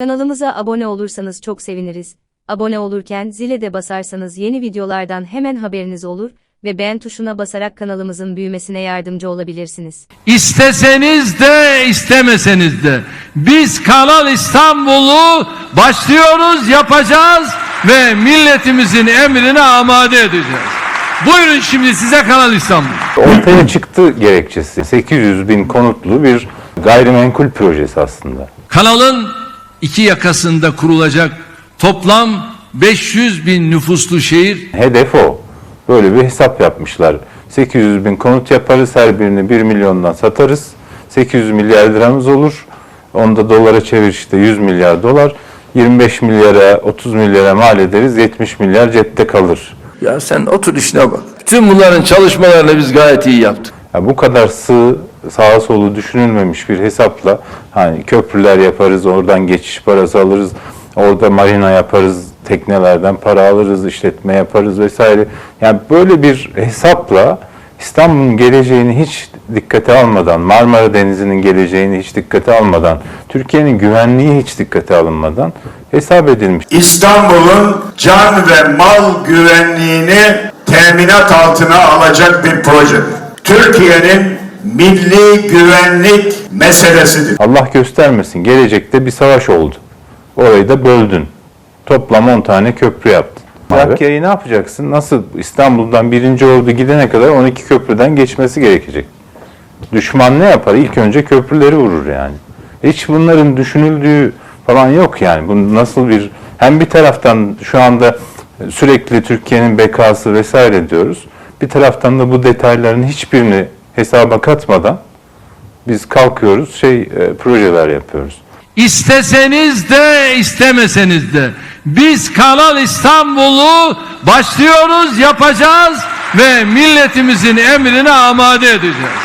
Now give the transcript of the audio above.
Kanalımıza abone olursanız çok seviniriz. Abone olurken zile de basarsanız yeni videolardan hemen haberiniz olur ve beğen tuşuna basarak kanalımızın büyümesine yardımcı olabilirsiniz. İsteseniz de istemeseniz de biz Kanal İstanbul'u başlıyoruz, yapacağız ve milletimizin emrine amade edeceğiz. Buyurun şimdi size Kanal İstanbul. Ortaya çıktı gerekçesi. 800 bin konutlu bir gayrimenkul projesi aslında. Kanalın iki yakasında kurulacak toplam 500 bin nüfuslu şehir Hedef o. Böyle bir hesap yapmışlar. 800 bin konut yaparız, her birini 1 milyondan satarız. 800 milyar liramız olur. Onu da dolara çevir işte 100 milyar dolar. 25 milyara, 30 milyara mal ederiz. 70 milyar cepte kalır. Ya sen otur işine bak. Bütün bunların çalışmalarını biz gayet iyi yaptık. Ya bu kadar sığ, sağa solu düşünülmemiş bir hesapla hani köprüler yaparız, oradan geçiş parası alırız, orada marina yaparız, teknelerden para alırız, işletme yaparız vesaire. Yani böyle bir hesapla İstanbul'un geleceğini hiç dikkate almadan, Marmara Denizi'nin geleceğini hiç dikkate almadan, Türkiye'nin güvenliği hiç dikkate alınmadan hesap edilmiş. İstanbul'un can ve mal güvenliğini teminat altına alacak bir projedir. Türkiye'nin milli güvenlik meselesidir. Allah göstermesin gelecekte bir savaş oldu. Orayı da böldün. Toplam 10 tane köprü yaptın. Trakya'yı ne yapacaksın? Nasıl İstanbul'dan birinci ordu gidene kadar 12 köprüden geçmesi gerekecek. Düşman ne yapar? İlk önce köprüleri vurur yani. Hiç bunların düşünüldüğü falan yok yani. Bu nasıl bir hem bir taraftan şu anda sürekli Türkiye'nin bekası vesaire diyoruz. Bir taraftan da bu detayların hiçbirini hesaba katmadan biz kalkıyoruz şey e, projeler yapıyoruz. İsteseniz de istemeseniz de biz Kanal İstanbul'u başlıyoruz, yapacağız ve milletimizin emrine amade edeceğiz.